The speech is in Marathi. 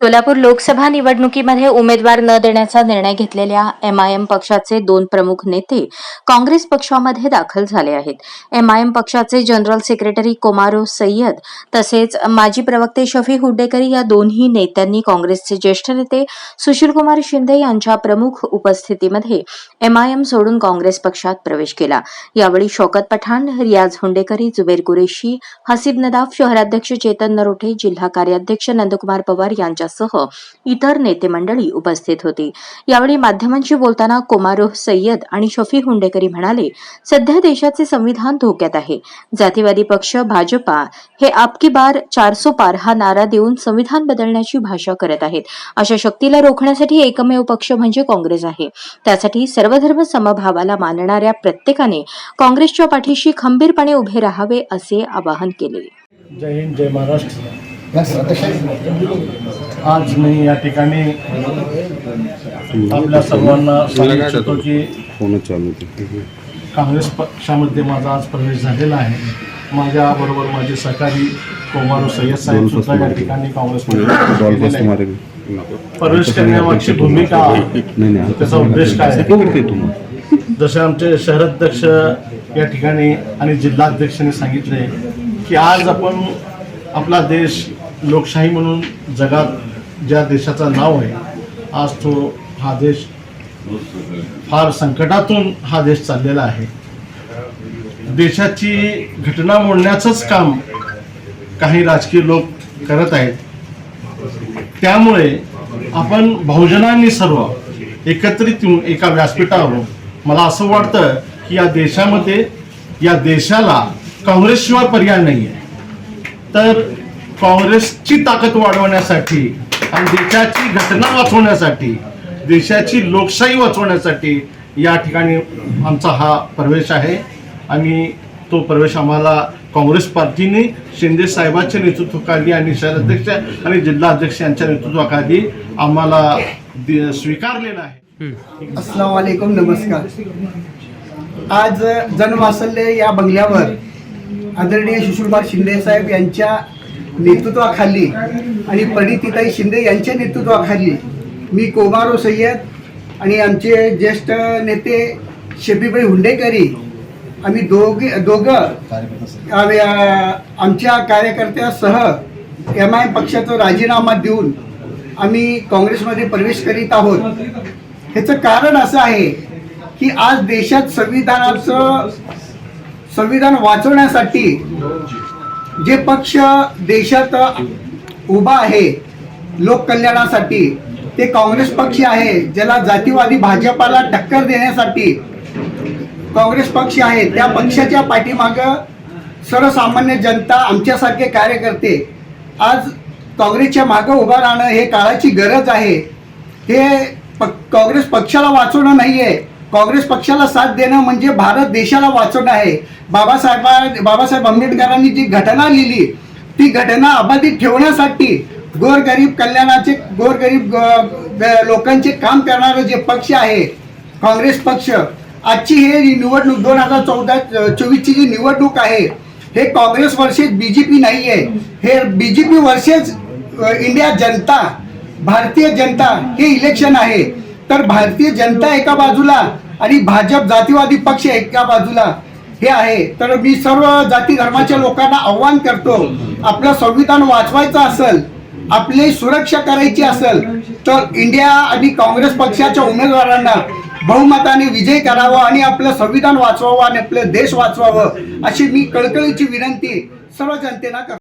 सोलापूर लोकसभा निवडणुकीमध्ये उमेदवार न देण्याचा निर्णय घेतलेल्या एमआयएम पक्षाचे दोन प्रमुख नेते काँग्रेस पक्षामध्ये दाखल झाले आहेत. एमआयएम पक्षाचे जनरल सेक्रेटरी कोमारो सय्यद तसेच माजी प्रवक्ते शफी हुड्डेकरी या दोन्ही नेत्यांनी काँग्रेसचे ज्येष्ठ नेते सुशीलकुमार शिंदे यांच्या प्रमुख उपस्थितीमध्ये एमआयएम सोडून काँग्रेस पक्षात प्रवेश केला. यावेळी शौकत पठाण रियाज हुंडेकरी जुबेर कुरेशी हसीब नदाफ शहराध्यक्ष चेतन नरोठे जिल्हा कार्याध्यक्ष नंदकुमार पवार यांच्या यांच्यासह इतर नेते मंडळी उपस्थित होती. यावेळी माध्यमांशी बोलताना कोमारोह सय्यद आणि शफी हुंडेकरी म्हणाले सध्या देशाचे संविधान धोक्यात आहे. जातीवादी पक्ष भाजपा हे आपकी बार चारसो पार हा नारा देऊन संविधान बदलण्याची भाषा करत आहेत. अशा शक्तीला रोखण्यासाठी एकमेव पक्ष म्हणजे काँग्रेस आहे. त्यासाठी सर्वधर्म समभावाला मानणाऱ्या प्रत्येकाने काँग्रेसच्या पाठीशी खंबीरपणे उभे राहावे असे आवाहन केले. जय हिंद जय महाराष्ट्र. आज मी या ठिकाणी आपल्या सर्वांना सांगू इच्छितो की काँग्रेस पक्षामध्ये माझा आज प्रवेश झालेला आहे. माझ्याबरोबर माझे सहकारी कोमारू सय्यद साहेब सुद्धा या ठिकाणी काँग्रेसमध्ये प्रवेश करण्यामागची भूमिका त्याचा उद्देश काय आहे? जसे आमचे शहराध्यक्ष या ठिकाणी आणि जिल्हाध्यक्षांनी सांगितले की आज आपण आपला देश लोकशाही म्हणून जगात ज्या देशाचं नाव आहे आज तो हा देश फार संकटातून हा देश चाललेला आहे. देशाची घटना मोडण्याचंच काम काही राजकीय लोक करत आहेत. त्यामुळे आपण बहुजनांनी सर्व एकत्रित येऊन एका व्यासपीठावर मला असं वाटतं की या देशामध्ये या देशाला काँग्रेसशिवाय पर्याय नाही आहे तर काँग्रेसची ताकद वाढवण्यासाठी आणि देशाची घटना वाचवण्यासाठी देशाची लोकशाही वाचवण्यासाठी या ठिकाणी आमचा हा प्रवेश आहे. आणि तो प्रवेश आम्हाला काँग्रेस पार्टीने शिंदे साहेबांच्या नेतृत्वाखाली आणि शहराध्यक्ष आणि जिल्हाध्यक्ष यांच्या नेतृत्वाखाली आम्हाला दि- स्वीकारलेला आहे. अस्सलाम वालेकुम नमस्कार. आज जनवासल्य या बंगल्यावर आदरणीय सुशीलकुमार शिंदे साहेब यांच्या नेतृत्वाखाली. आणि परितिताई शिंदे यांच्या नेतृत्वाखाली. मी कोमारो सय्यद आणि आमचे ज्येष्ठ नेते शफीबाई हुंडेकरी. आम्ही दोघे दोघं आमच्या कार्यकर्त्यासह एम आय पक्षाचा राजीनामा देऊन आम्ही काँग्रेसमध्ये प्रवेश करीत आहोत. ह्याचं कारण असं आहे की आज देशात संविधानाचं संविधान वाचवण्यासाठी जे पक्ष देशात उभा आहे लोककल्याणासाठी ते काँग्रेस पक्ष आहे ज्याला जातीवादी भाजपाला टक्कर देण्यासाठी काँग्रेस पक्ष आहे त्या पक्षाच्या पाठीमागं सर्वसामान्य जनता आमच्यासारखे कार्यकर्ते आज काँग्रेसच्या मागं उभं राहणं हे काळाची गरज आहे. हे प काँग्रेस पक्षाला वाचवणं नाही आहे काँग्रेस पक्षाला साथ देणं म्हणजे भारत देशाला वाचवणं आहे. बाबासाहेबा बाबासाहेब आंबेडकरांनी जी घटना लिहिली ती घटना अबाधित ठेवण्यासाठी गोरगरीब कल्याणाचे गोरगरीब ग- लोकांचे काम करणारं जे पक्ष आहे काँग्रेस पक्ष आजची हे निवडणूक दोन हजार चौदा चोवीसची जी निवडणूक आहे हे Congress versus B J P नाही आहे हे B J P versus India जनता भारतीय जनता हे इलेक्शन आहे. तर भारतीय जनता एका बाजूला आणि भाजप जातीवादी पक्ष एका बाजूला हे आहे. तर मी सर्व जाती धर्माच्या लोकांना आव्हान करतो आपलं संविधान वाचवायचं असेल आपली सुरक्षा करायची असेल तर इंडिया आणि काँग्रेस पक्षाच्या उमेदवारांना बहुमताने विजय करावा आणि आपलं संविधान वाचवावं आणि आपलं देश वाचवावं अशी मी कळकळीची विनंती सर्व जनतेला करतो.